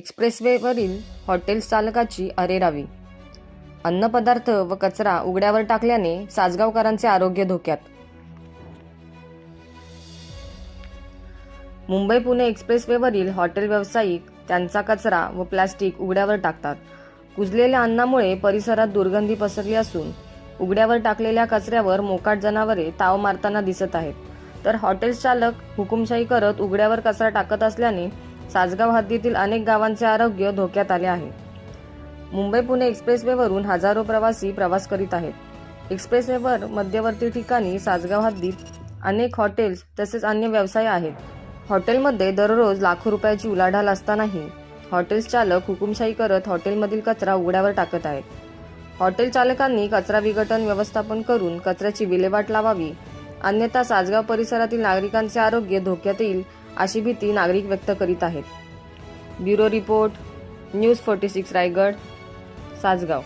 एक्सप्रेसवेवरील hotel चालकाची अरेरावी. अन्नपदार्थ व कचरा उघड्यावर टाकल्याने सासगावकरांचे आरोग्य धोक्यात. मुंबई पुणे एक्सप्रेसवेवरील हॉटेल व्यावसायिक त्यांचा कचरा व प्लास्टिक उघड्यावर टाकतात. कुजलेल्या अन्नामुळे परिसरात दुर्गंधी पसरली असून उघड्यावर टाकलेल्या कचऱ्यावर मोकाट जनावरे ताव मारताना दिसत आहेत. तर हॉटेल चालक हुकुमशाही करत उघड्यावर कचरा टाकत असल्याने सासगाव हद्दीतील अनेक गावांचे आरोग्य धोक्यात आले आहे. मुंबई पुणे एक्सप्रेसवेवरून हजारो प्रवासी प्रवास करीत आहेत. एक्सप्रेसवेवर मध्यवर्ती ठिकाणी सासगाव हद्दीत अनेक हॉटेल्स तसेच अन्य व्यवसाय आहेत. हॉटेलमध्ये दररोज लाखो रुपयाची उलाढाल असतानाही हॉटेल्स चालक हुकुमशाही करत हॉटेलमधील कचरा उघड्यावर टाकत आहेत. हॉटेल चालकांनी कचरा विघटन व्यवस्थापन करून कचऱ्याची विल्हेवाट लावावी. अन्यथा सासगाव परिसरातील नागरिकांचे आरोग्य धोक्यात येईल अशी भीती नागरिक व्यक्त करीत आहेत. Bureau report news forty six Raigad Sasgaon.